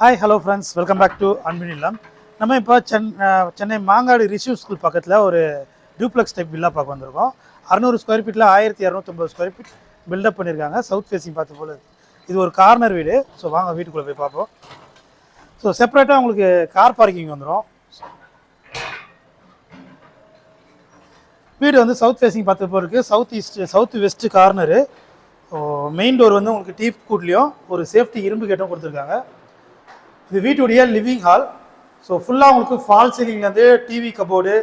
Hi hello friends welcome back to அன்பின் இல்லம் நம்ம இப்போ சென் சென்னை மாங்காடு ரிஷிவ் ஸ்கூல் பக்கத்தில் ஒரு டூப்ளெக்ஸ் டைப் வில்லா பார்க்க வந்திருக்கோம். அறநூறு ஸ்கொயர் ஃபீட்டில் ஆயிரத்தி இரநூத்தொம்பது ஸ்கொயர் ஃபீட் பில்டப் பண்ணியிருக்காங்க சவுத் ஃபேஸிங் பார்த்து போல இது ஒரு கார்னர் வீடு. ஸோ வாங்க வீட்டுக்குள்ளே போய் பார்ப்போம். ஸோ செப்பரேட்டாக உங்களுக்கு கார் பார்க்கிங் வந்துடும் வீடு வந்து சவுத் ஃபேஸிங் பார்த்து போல இருக்குது south east south west corner main door வந்து உங்களுக்கு டீப் கூட்லேயும் ஒரு சேஃப்டி இரும்பு கேட்டும் கொடுத்துருக்காங்க. இது வீட்டுடைய லிவிங் ஹால் ஸோ ஃபுல்லாக உங்களுக்கு ஃபால் சீலிங்லேருந்து டிவி கபோர்டு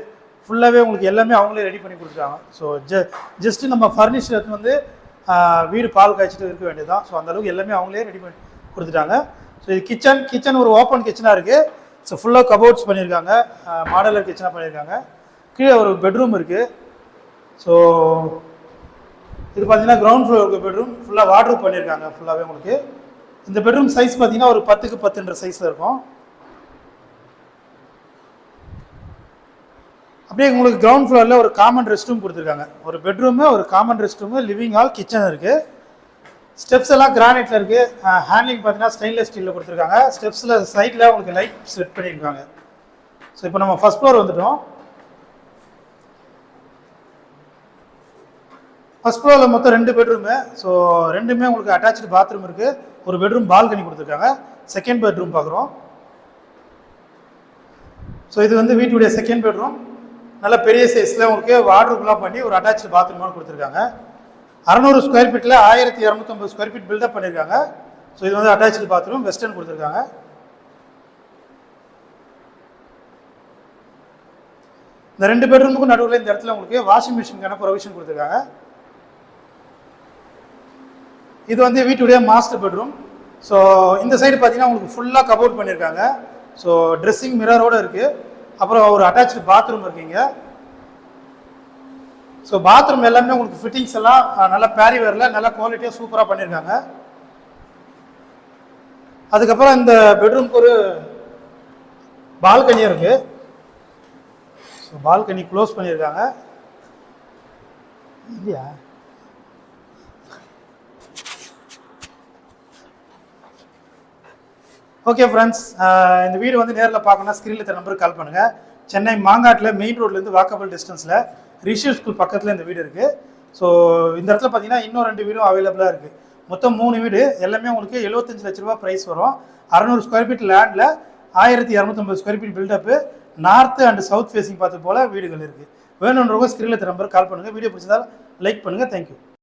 ஃபுல்லாகவே உங்களுக்கு எல்லாமே அவங்களே ரெடி பண்ணி கொடுத்துருக்காங்க ஸோ ஜ ஜஸ்ட்டு நம்ம ஃபர்னிச்சர் வந்து வீடு பால் காய்ச்சிட்டு இருக்க வேண்டியது தான் ஸோ அந்தளவுக்கு எல்லாமே அவங்களே ரெடி பண்ணி கொடுத்துட்டாங்க. ஸோ இது கிச்சன் கிச்சன் ஒரு ஓப்பன் கிச்சனாக இருக்குது ஸோ ஃபுல்லாக கபோர்ட்ஸ் பண்ணியிருக்காங்க. மாடலர் கிச்சனாக பண்ணியிருக்காங்க. கீழே ஒரு பெட்ரூம் இருக்குது ஸோ இது பார்த்தீங்கன்னா கிரவுண்ட் ஃப்ளோருக்கு பெட்ரூம் ஃபுல்லாக வாட்ரூப் பண்ணியிருக்காங்க. ஃபுல்லாகவே உங்களுக்கு. இந்த பெட்ரூம் சைஸ் பார்த்தீங்கன்னா ஒரு பத்துக்கு பத்துன்ற சைஸில் இருக்கும். அப்படியே உங்களுக்கு கிரவுண்ட் ஃப்ளோரில் ஒரு காமன் ரெஸ்ட் ரூம் கொடுத்துருக்காங்க. ஒரு பெட்ரூமு ஒரு common rest room living hall kitchen இருக்குது ஸ்டெப்ஸ் எல்லாம் கிரானைட்டில் இருக்குது ஹேண்ட்லிங் பார்த்தீங்கன்னா ஸ்டெயின்லெஸ் ஸ்டீலில் கொடுத்துருக்காங்க. ஸ்டெப்ஸில் சைடில் உங்களுக்கு லைட் செட் பண்ணியிருக்காங்க. ஸோ இப்போ நம்ம ஃபஸ்ட் ஃப்ளோர் வந்துட்டோம். ஃபஸ்ட் ஃப்ளோரில் மொத்தம் ரெண்டு பெட்ரூமு ஸோ ரெண்டுமே உங்களுக்கு அட்டாச்சு பாத்ரூம் இருக்குது ஒரு பெட்ரூம் பால்கனி கொடுத்துருக்காங்க. செகண்ட் பெட்ரூம் பார்க்குறோம். ஸோ இது வந்து வீட்டுடைய செகண்ட் பெட்ரூம் நல்ல பெரிய சைஸில் உங்களுக்கு வாட்ரூப்லாம் பண்ணி ஒரு அட்டாச்சு பாத்ரூமாக கொடுத்துருக்காங்க. அறநூறு ஸ்கொயர் ஃபீட்டில் ஆயிரத்தி இரநூத்தம்பது ஸ்கொயர் ஃபீட் பில்டப் பண்ணியிருக்காங்க ஸோ இது வந்து அட்டாச்சு பாத்ரூம் வெஸ்டர்ன் கொடுத்துருக்காங்க. இந்த ரெண்டு பெட்ரூமுக்கும் நடுவில் இந்த இடத்துல உங்களுக்கு வாஷிங் மிஷினுக்கான ப்ரொவிஷன் கொடுத்துருக்காங்க. இது வந்து வீட்டுடைய மாஸ்டர் பெட்ரூம் ஸோ இந்த சைடு பார்த்தீங்கன்னா உங்களுக்கு ஃபுல்லாக கபோர்ட் பண்ணியிருக்காங்க ஸோ ட்ரெஸ்ஸிங் மிரரோடு இருக்குது அப்புறம் ஒரு அட்டாச்சு பாத்ரூம் இருக்கீங்க. ஸோ பாத்ரூம் எல்லாமே உங்களுக்கு ஃபிட்டிங்ஸ் எல்லாம் நல்லா பேரி நல்லா குவாலிட்டியாக சூப்பராக பண்ணியிருக்காங்க அதுக்கப்புறம் இந்த பெட்ரூம்க்கு ஒரு பால்கனியும் இருக்குது ஸோ பால்கனி க்ளோஸ் பண்ணியிருக்காங்க இல்லையா? ஓகே ஃப்ரெண்ட்ஸ் uh, இந்த வீடு வந்து நேரில் பார்க்கணும்னா ஸ்க்ரீனில் இருக்கிற நம்பருக்கு கால் பண்ணுங்கள் சென்னை மாங்காட்டில் மெயின் ரோட்லேருந்து வாக்கபிள் டிஸ்டன்ஸில் ரிஷி ஸ்கூல் பக்கத்தில் இந்த வீடு இருக்குது ஸோ இந்த இடத்துல பார்த்தீங்கன்னா இன்னும் ரெண்டு வீடும் அவைலபிளாக இருக்குது மொத்தம் மூணு வீடு. எல்லாமே உங்களுக்கு 75 லட்ச ரூபா ப்ரைஸ் வரும். அறநூறு ஸ்கொயர் ஃபீட் லேண்டில் ஆயிரத்தி இரநூத்தம்பது square feet buildup north and south facing பார்த்து போல் வீடுகள் இருக்குது வேணுன்றவங்க ஸ்க்ரீனில் இருக்கிற நம்பருக்கு கால் பண்ணுங்கள் வீடியோ பிடிச்சதால் லைக் பண்ணுங்கள் தேங்க்யூ